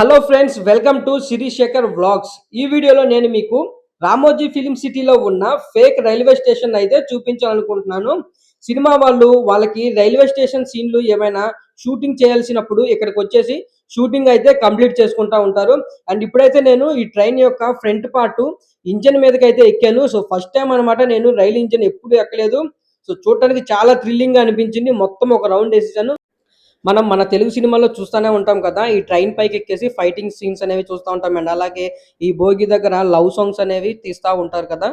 Hello friends welcome to Shekhar vlogs ఈ వీడియోలో నేను మీకు రామోజీ ఫిలిం సిటీలో ఉన్న ఫేక్ రైల్వే స్టేషన్ అయితే చూపించాలనుకుంటున్నాను. సినిమా వాళ్ళు వాళ్ళకి రైల్వే స్టేషన్ సీన్లు ఏమైనా షూటింగ్ చేయాల్సినప్పుడు ఇక్కడికి వచ్చేసి షూటింగ్ అయితే కంప్లీట్ చేసుకుంటా ఉంటారు. అండ్ ఇప్పుడైతే నేను ఈ ట్రైన్ యొక్క ఫ్రంట్ పార్ట్ ఇంజన్ మీదకి అయితే ఎక్కాను. సో ఫస్ట్ టైం అనమాట నేను రైలు ఇంజన్ ఎప్పుడు ఎక్కలేదు. సో చూడటానికి చాలా థ్రిల్లింగ్గా అనిపించింది. మొత్తం ఒక రౌండ్ వేసేసాను. మనం మన తెలుగు సినిమాలో చూస్తూనే ఉంటాం కదా ఈ ట్రైన్ పైకి ఎక్కేసి ఫైటింగ్ సీన్స్ అనేవి చూస్తూ ఉంటాం. అండ్ అలాగే ఈ భోగి దగ్గర లవ్ సాంగ్స్ అనేవి తీస్తూ ఉంటారు కదా.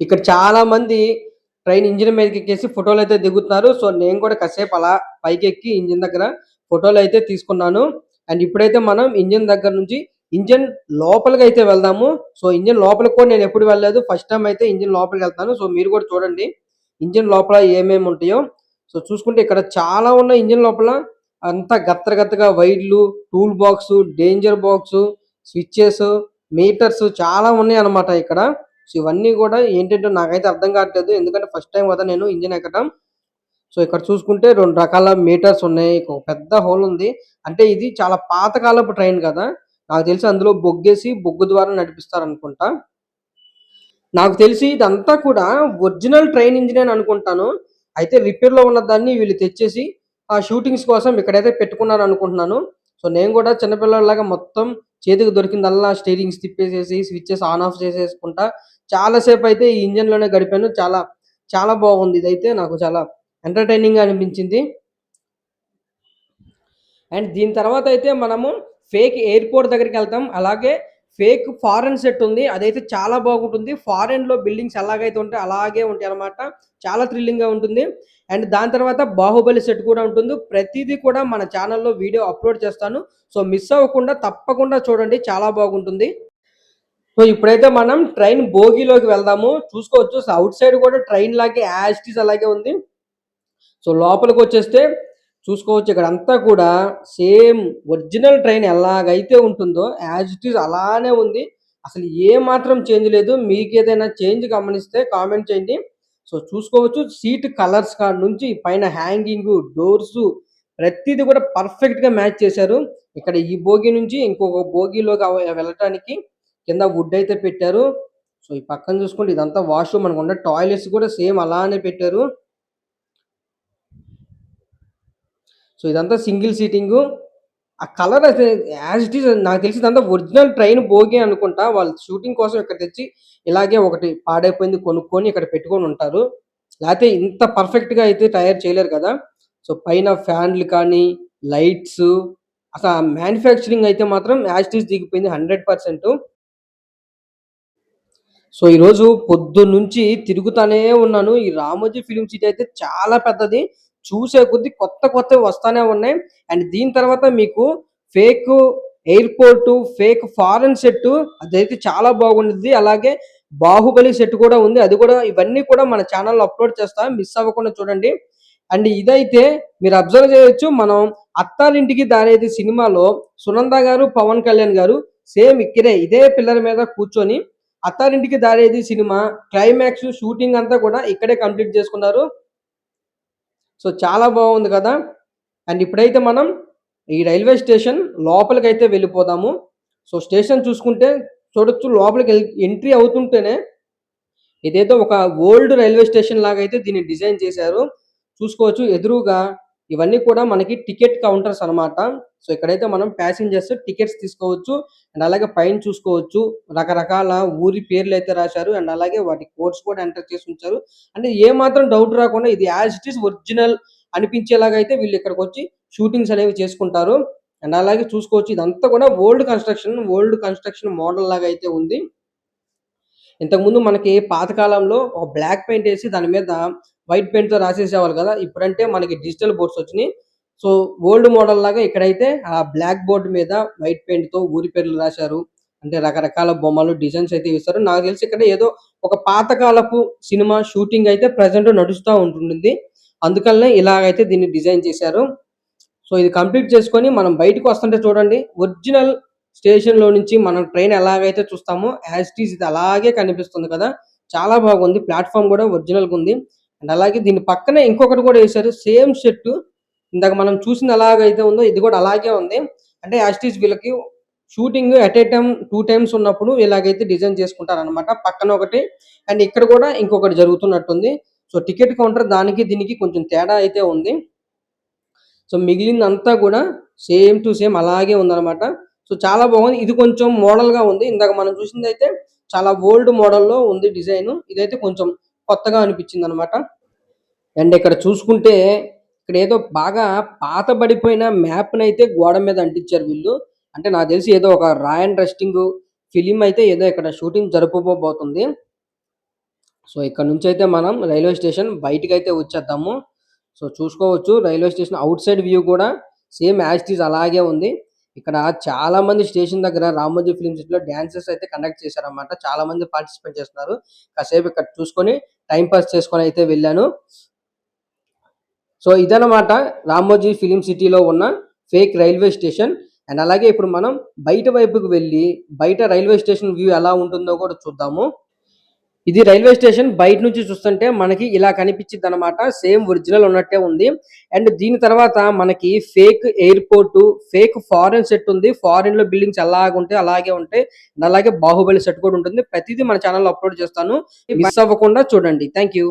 ఇక్కడ చాలా మంది ట్రైన్ ఇంజిన్ మీదకి ఎక్కేసి ఫోటోలు అయితే దిగుతున్నారు. సో నేను కూడా కాసేపు అలా పైకి ఎక్కి ఇంజిన్ దగ్గర ఫోటోలు అయితే తీసుకున్నాను. అండ్ ఇప్పుడైతే మనం ఇంజిన్ దగ్గర నుంచి ఇంజిన్ లోపలికి అయితే వెళ్దాము. సో ఇంజిన్ లోపలికి కూడా నేను ఎప్పుడు వెళ్ళలేదు. ఫస్ట్ టైం అయితే ఇంజిన్ లోపలికి వెళ్తాను సో మీరు కూడా చూడండి ఇంజిన్ లోపల ఏమేమి ఉంటాయో. సో చూసుకుంటే ఇక్కడ చాలా ఉన్నాయి ఇంజిన్ లోపల. అంతా గత్తర గత్తగా వైర్లు tool box danger box switches meters చాలా ఉన్నాయి అన్నమాట ఇక్కడ. సో ఇవన్నీ కూడా ఏంటంటే నాకైతే అర్థం కావట్లేదు. ఎందుకంటే ఫస్ట్ టైం కదా నేను ఇంజిన్ ఎక్కడం సో ఇక్కడ చూసుకుంటే రెండు రకాల మీటర్స్ ఉన్నాయి. ఒక పెద్ద హోల్ ఉంది. అంటే ఇది చాలా పాతకాలపు ట్రైన్ కదా. నాకు తెలిసి అందులో బొగ్గేసి బొగ్గు ద్వారా నడిపిస్తారు అనుకుంటా నాకు తెలిసి ఇదంతా కూడా ఒరిజినల్ ట్రైన్ ఇంజిన్ అని అనుకుంటాను. అయితే రిపేర్లో ఉన్న దాన్ని వీళ్ళు తెచ్చేసి ఆ షూటింగ్స్ కోసం ఇక్కడైతే పెట్టుకున్నారు అనుకుంటున్నాను. సో నేను కూడా చిన్నపిల్లలాగా మొత్తం చేతికి దొరికిందల్లా స్టీరింగ్స్ తిప్పేసేసి స్విచ్చెస్ ఆన్ ఆఫ్ చేసేసుకుంటా. చాలాసేపు అయితే ఈ ఇంజన్లోనే గడిపాను. చాలా చాలా బాగుంది. ఇదైతే నాకు చాలా ఎంటర్టైనింగ్గా అనిపించింది. అండ్ దీని తర్వాత అయితే మనము ఫేక్ ఎయిర్పోర్ట్ దగ్గరికి వెళ్తాం. అలాగే ఫేక్ ఫారెన్ సెట్ ఉంది అదైతే చాలా బాగుంటుంది. ఫారెన్లో బిల్డింగ్స్ ఎలాగైతే ఉంటాయి అలాగే ఉంటాయి అనమాట చాలా థ్రిల్లింగ్గా ఉంటుంది. అండ్ దాని తర్వాత బాహుబలి సెట్ కూడా ఉంటుంది. ప్రతిదీ కూడా మన ఛానల్లో వీడియో అప్లోడ్ చేస్తాను. సో మిస్ అవ్వకుండా తప్పకుండా చూడండి చాలా బాగుంటుంది. సో ఇప్పుడైతే మనం ట్రైన్ బోగిలోకి వెళ్దాము. చూసుకోవచ్చు సో అవుట్ సైడ్ కూడా ట్రైన్ లాగే యాస్టీస్ అలాగే ఉంది. సో లోపలికి వచ్చేస్తే చూసుకోవచ్చు. ఇక్కడ అంతా కూడా సేమ్ ఒరిజినల్ ట్రైన్ ఎలాగైతే ఉంటుందో యాజ్ ఇట్ ఈస్ అలానే ఉంది. అసలు ఏ మాత్రం చేంజ్ లేదు. మీకు ఏదైనా చేంజ్ గమనిస్తే కామెంట్ చేయండి. సో చూసుకోవచ్చు. సీట్ కలర్స్ కాడ నుంచి పైన హ్యాంగింగ్ డోర్స్ ప్రతిదీ కూడా పర్ఫెక్ట్గా మ్యాచ్ చేశారు. ఇక్కడ ఈ బోగి నుంచి ఇంకొక బోగిలోకి వెళ్ళటానికి కింద వుడ్ అయితే పెట్టారు. సో ఈ పక్కన చూసుకుంటే ఇదంతా వాష్రూమ్ అనుకుంటే టాయిలెట్స్ కూడా సేమ్ అలానే పెట్టారు. సో ఇదంతా సింగిల్ సీటింగ్. ఆ కలర్ అయితే యాజ్ ఇట్ ఈస్ నాకు తెలిసి ఇదంతా ఒరిజినల్ ట్రైన్ బోగి అనుకుంటా. వాళ్ళు షూటింగ్ కోసం ఇక్కడ తెచ్చి ఇలాగే ఒకటి పాడైపోయింది కొనుక్కొని ఇక్కడ పెట్టుకొని ఉంటారు. లేకపోతే ఇంత పర్ఫెక్ట్గా అయితే తయారు చేయలేరు కదా. సో పైన ఫ్యాన్లు కానీ లైట్స్ అసలు మ్యానుఫ్యాక్చరింగ్ అయితే మాత్రం యాజ్ ఇట్ ఈస్ దిగిపోయింది హండ్రెడ్ పర్సెంట్. సో ఈరోజు పొద్దు నుంచి తిరుగుతానే ఉన్నాను. ఈ రామోజీ ఫిలిం సిటీ అయితే చాలా పెద్దది. చూసే కొద్ది కొత్త కొత్తవి వస్తానే ఉన్నాయి. అండ్ దీని తర్వాత మీకు fake airport fake foreign set అదైతే చాలా బాగుంటుంది అలాగే బాహుబలి సెట్ కూడా ఉంది. అది కూడా ఇవన్నీ కూడా మన ఛానల్లో అప్లోడ్ చేస్తాం. మిస్ అవ్వకుండా చూడండి. అండ్ ఇదైతే మీరు అబ్జర్వ్ చేయొచ్చు. మనం అత్తారింటికి దారేది సినిమాలో సునంద గారు పవన్ కళ్యాణ్ గారు సేమ్ ఇక్కడే ఇదే పిల్లర్ మీద కూర్చొని Attarintiki Daredi cinema climax shooting అంతా కూడా ఇక్కడే కంప్లీట్ చేసుకున్నారు. సో చాలా బాగుంది కదా. అండ్ ఇప్పుడైతే మనం ఈ రైల్వే స్టేషన్ లోపలికి అయితే వెళ్ళిపోదాము. సో స్టేషన్ చూసుకుంటే చూడొచ్చు లోపలికి ఎంట్రీ అవుతుంటేనే ఇదేదో ఒక ఓల్డ్ రైల్వే స్టేషన్ లాగా అయితే దీన్ని డిజైన్ చేశారు. చూసుకోవచ్చు ఎదురుగా ఇవన్నీ కూడా మనకి టికెట్ కౌంటర్స్ అన్నమాట. సో ఇక్కడైతే మనం ప్యాసింజర్స్ టికెట్స్ తీసుకోవచ్చు. అండ్ అలాగే పైన చూసుకోవచ్చు. రకరకాల ఊరి పేర్లు అయితే రాశారు. అండ్ అలాగే వాటి కోడ్స్ కూడా ఎంటర్ చేసి ఉంచారు. అంటే ఏ మాత్రం డౌట్ రాకుండా ఇది యాజ్ ఇట్ ఈస్ ఒరిజినల్ అనిపించేలాగా అయితే వీళ్ళు ఇక్కడికి వచ్చి షూటింగ్స్ అనేవి చేసుకుంటారు. అండ్ అలాగే చూసుకోవచ్చు. ఇదంతా కూడా old construction old construction model లాగా అయితే ఉంది. ఇంతకుముందు మనకి పాతకాలంలో ఒక బ్లాక్ పెయింట్ వేసి దాని మీద వైట్ పెయింట్తో రాసేసేవాళ్ళు కదా. ఇప్పుడంటే మనకి డిజిటల్ బోర్డ్స్ వచ్చినాయి. సో ఓల్డ్ మోడల్ లాగా ఇక్కడైతే ఆ బ్లాక్ బోర్డ్ మీద వైట్ పెయింట్తో ఊరి పేర్లు రాశారు. అంటే రకరకాల బొమ్మలు డిజైన్స్ అయితే ఇస్తారు. నాకు తెలిసి ఇక్కడ ఏదో ఒక పాతకాలపు సినిమా షూటింగ్ అయితే ప్రజెంట్ నడుస్తూ ఉంటుంది అందుకనే ఇలాగైతే దీన్ని డిజైన్ చేశారు. సో ఇది కంప్లీట్ చేసుకొని మనం బయటకు వస్తుంటే చూడండి. ఒరిజినల్ స్టేషన్లో నుంచి మనం ట్రైన్ ఎలాగైతే చూస్తామో యాజ్ టీజ్ ఇది అలాగే కనిపిస్తుంది కదా. చాలా బాగుంది. ప్లాట్ఫామ్ కూడా ఒరిజినల్గా ఉంది. అండ్ అలాగే దీని పక్కనే ఇంకొకటి కూడా వేశారు. Same shirt. ఇందాక మనం చూసింది ఎలాగైతే ఉందో ఇది కూడా అలాగే ఉంది. అంటే యాస్టీస్ వీళ్ళకి shooting at a time two times ఉన్నప్పుడు ఇలాగైతే డిజైన్ చేసుకుంటారు అనమాట పక్కన ఒకటి. అండ్ ఇక్కడ కూడా ఇంకొకటి జరుగుతున్నట్టుంది. సో టికెట్ కౌంటర్ దానికి దీనికి కొంచెం తేడా అయితే ఉంది. సో మిగిలిందంతా కూడా సేమ్ టు సేమ్ అలాగే ఉందన్నమాట. సో చాలా బాగుంది. ఇది కొంచెం మోడల్గా ఉంది. ఇందాక మనం చూసింది అయితే చాలా ఓల్డ్ మోడల్లో ఉంది డిజైన్ ఇదైతే కొంచెం కొత్తగా అనిపించింది అనమాట అండ్ ఇక్కడ చూసుకుంటే ఇక్కడ ఏదో బాగా పాతబడిపోయిన మ్యాప్ అయితే గోడ మీద అంటించారు వీళ్ళు. అంటే నాకు తెలిసి ఏదో ఒక రాయన్ రెస్టింగ్ ఫిలిం అయితే ఏదో ఇక్కడ షూటింగ్ జరుపుకోబోతుంది. సో ఇక్కడ నుంచి అయితే మనం రైల్వే స్టేషన్ బయటకు అయితే వచ్చేద్దాము. సో చూసుకోవచ్చు railway station outside view కూడా సేమ్ యాజ్ అలాగే ఉంది. ఇక్కడ చాలా మంది స్టేషన్ దగ్గర రామోజీ ఫిలిం సిటీలో డాన్సెస్ అయితే కండక్ట్ చేశారన్నమాట. చాలా మంది పార్టిసిపేట్ చేస్తున్నారు. కాసేపు ఇక్కడ చూసుకొని టైం పాస్ చేసుకొని అయితే వెళ్ళాను. సో ఇదనమాట రామోజీ ఫిలిం సిటీలో ఉన్న ఫేక్ రైల్వే స్టేషన్. అండ్ అలాగే ఇప్పుడు మనం బయట వైపుకి వెళ్ళి బయట రైల్వే స్టేషన్ వ్యూ ఎలా ఉంటుందో కూడా చూద్దాము. ఇది రైల్వే స్టేషన్ బయట నుంచి చూస్తుంటే మనకి ఇలా కనిపించింది అనమాట సేమ్ ఒరిజినల్ ఉన్నట్టే ఉంది. అండ్ దీని తర్వాత మనకి fake airport fake foreign set ఉంది. ఫారెన్లో బిల్డింగ్స్ అలాగే ఉంటాయి. అలాగే ఉంటాయి అలాగే బాహుబలి సెట్ కూడా ఉంటుంది. ప్రతిదీ మన ఛానల్లో అప్లోడ్ చేస్తాను. మిస్ అవ్వకుండా చూడండి. Thank you.